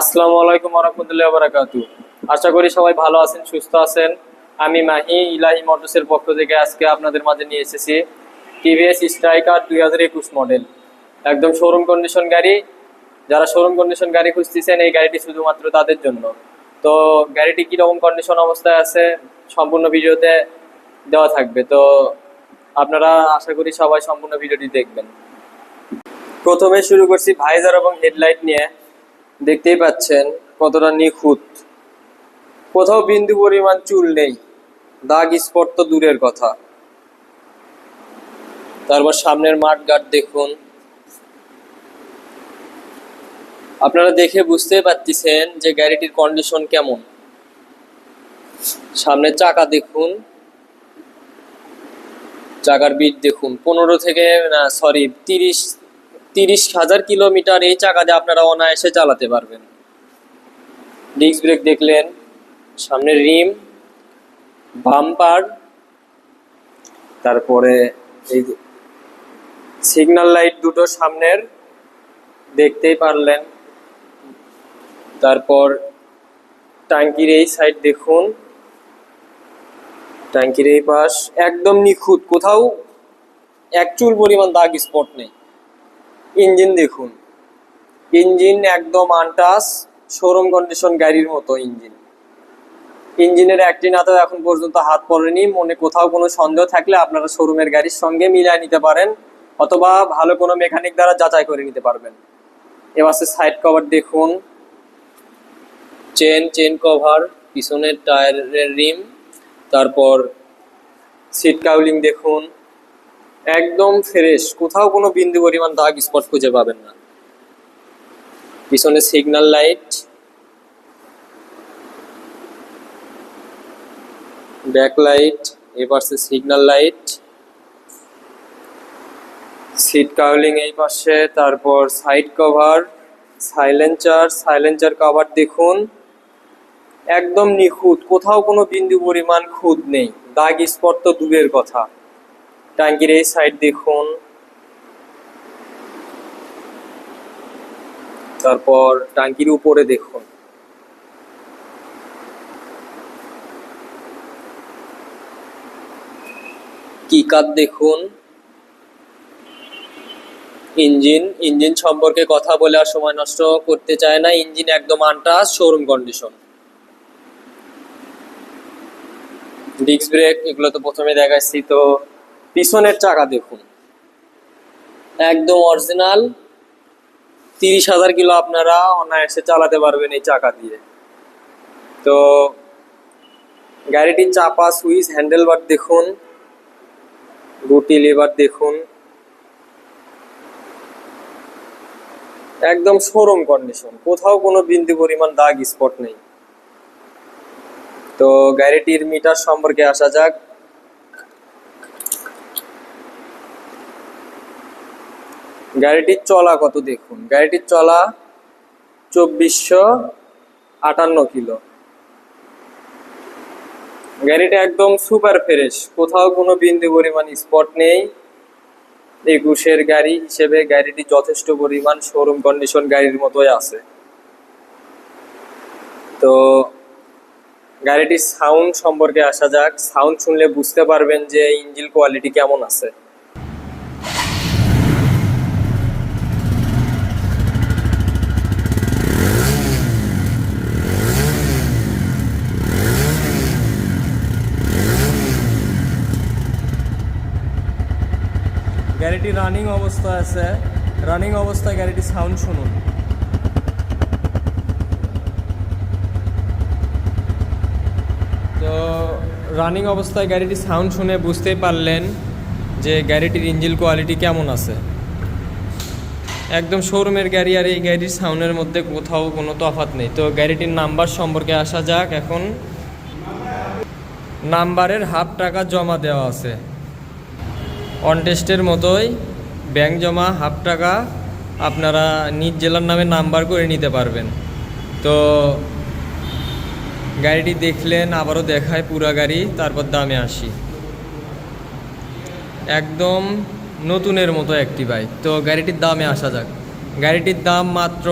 আসসালামু আলাইকুম রহমতুল্লাহ বারাকাতু আশা করি সবাই ভালো আছেন, সুস্থ আছেন। আমি মাহি ইলাহি মোটরসের পক্ষ থেকে আজকে আপনাদের মাঝে নিয়ে এসেছি টিভিএস স্ট্রাইকার দুই হাজার একুশ মডেল। একদম শোরুম কন্ডিশন গাড়ি। যারা শোরুম কন্ডিশন গাড়ি খুঁজতেছেন, এই গাড়িটি শুধুমাত্র তাদের জন্য। তো গাড়িটি কীরকম কন্ডিশন অবস্থায় আছে, সম্পূর্ণ ভিডিওতে দেওয়া থাকবে। তো আপনারা আশা করি সবাই সম্পূর্ণ ভিডিওটি দেখবেন। প্রথমে শুরু করছি ভাইজার এবং হেডলাইট নিয়ে। দেখতেই পাচ্ছেন কতটা নিখুঁত। কোথাও বিন্দু পরিমাণ চুল নেই। দাগ স্পট তো দূরের কথা। তারপর সামনের মাঠ গার্ড দেখুন। আপনারা দেখে বুঝতেই পারতেছেন যে গাড়িটির কন্ডিশন কেমন। সামনের চাকা দেখুন। চাকার বিট দেখুন, পনেরো থেকে না সরি তিরিশ তিরিশ হাজার কিলোমিটার এই চাকা দিয়ে আপনারা অনায়াসে চালাতে পারবেন। ডিস্ক ব্রেক দেখলেন, সামনের রিম, বাম্পার, তারপরে এই সিগন্যাল লাইট দুটো সামনের, দেখতেই পারলেন। তারপর ট্যাঙ্কির এই সাইড দেখুন, ট্যাঙ্কির এই পাশ একদম নিখুঁত, কোথাও এক চুল পরিমাণ দাগ স্পট নেই। ইঞ্জিন দেখুন। ইঞ্জিন একদম আনটাস শোরুম কন্ডিশন গাড়ির মতো ইঞ্জিন। ইঞ্জিনের একটি নাতেও এখন পর্যন্ত হাত পড়েনি, মনে কোথাও কোনো সন্দেহ থাকলে আপনারা শোরুমের গাড়ির সঙ্গে মিলিয়ে নিতে পারেন, অথবা ভালো কোনো মেকানিক দ্বারা যাচাই করে নিতে পারবেন। এবার সাইড কভার দেখুন। চেন চেন কভার পিছনের টায়ারের রিম তারপর সিট কাউলিং দেখুন। একদম ফ্রেশ। কোথাও কোনো বিন্দু পরিমাণ দাগ স্পট খুঁজে পাবেন না। পিছনে সিগন্যাল লাইট ব্যাক লাইট এ পাশে সিগন্যাল লাইট সিট কাউলিং এই পাশে, তারপর side cover silencer silencer cover দেখুন। একদম নিখুঁত, কোথাও কোনো বিন্দু পরিমাণ খুঁত নেই। দাগ স্পট তো দূরের কথা। ট্যাঙ্কির এই সাইড দেখুন। তারপর ট্যাঙ্কির উপরে দেখুন। কি কাত দেখুন? ইঞ্জিন ইঞ্জিন সম্পর্কে কথা বলে আর সময় নষ্ট করতে চায় না। ইঞ্জিন একদম untouched showroom condition disc brake এগুলো তো প্রথমে দেখাচ্ছি তো পিছনের চাকা দেখুন। একদম অরিজিনাল তিরিশ হাজার কিলো আপনারা অনায়াসে চালাতে পারবেন এই চাকা দিয়ে। তো গাড়িটির চাপা, সুইচ হ্যান্ডেলবার দেখুন। গুটি লিভার দেখুন। একদম শোরুম কন্ডিশন কোথাও কোনো বিন্দু পরিমাণ দাগ স্পট নেই। তো গাড়িটির মিটার সম্পর্কে আসা যাক। গাড়িটির চলা কত দেখুন? গাড়িটির চলা চব্বিশশো আটান্ন কিলো। গাড়িটা একদম সুপার ফ্রেশ, কোথাও কোনো বিন্দু পরিমাণ স্পট নেই। একুশের গাড়ি হিসেবে গাড়িটি যথেষ্ট পরিমাণ শোরুম কন্ডিশন গাড়ির মতোই আছে। তো গাড়িটির সাউন্ড সম্পর্কে আসা যাক। সাউন্ড শুনলে বুঝতে পারবেন যে ইঞ্জিন কোয়ালিটি কেমন আছে। গাড়িটি রানিং অবস্থায় আছে। রানিং অবস্থায় গাড়িটি সাউন্ড শুনুন। তো রানিং অবস্থায় গাড়িটি সাউন্ড শুনে বুঝতেই পারলেন যে গাড়িটির ইঞ্জিন কোয়ালিটি কেমন আছে। একদম শোরুমের গাড়ি আর এই গাড়ির সাউন্ডের মধ্যে কোথাও কোনো তফাৎ নেই। তো গাড়িটির নাম্বার সম্পর্কে আসা যাক এখন। নাম্বারের হাফ টাকা জমা দেওয়া আছে। অন টেস্টের মতোই ব্যাংক জমা হাফ টাকা আপনারা নিজ জেলার নামে নাম্বার করে নিতে পারবেন। তো গাড়িটি দেখলেন, আবারও দেখায় পুরা গাড়ি, তারপর দামে আসি। একদম নতুনের মতো একটি বাইক তো গাড়িটির দামে আসা যাক। গাড়িটির দাম মাত্র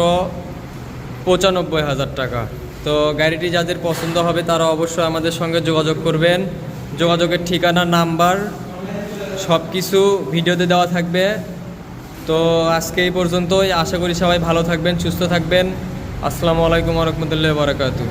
পঁচানব্বই হাজার টাকা। তো গাড়িটি যাদের পছন্দ হবে তারা অবশ্যই আমাদের সঙ্গে যোগাযোগ করবেন। যোগাযোগের ঠিকানা নাম্বার সব কিছু ভিডিওতে দেওয়া থাকবে। তো আজকে এই পর্যন্তই। আশা করি সবাই ভালো থাকবেন, সুস্থ থাকবেন। আসসালামু আলাইকুম রহমতুল্লাহ বারাকাতু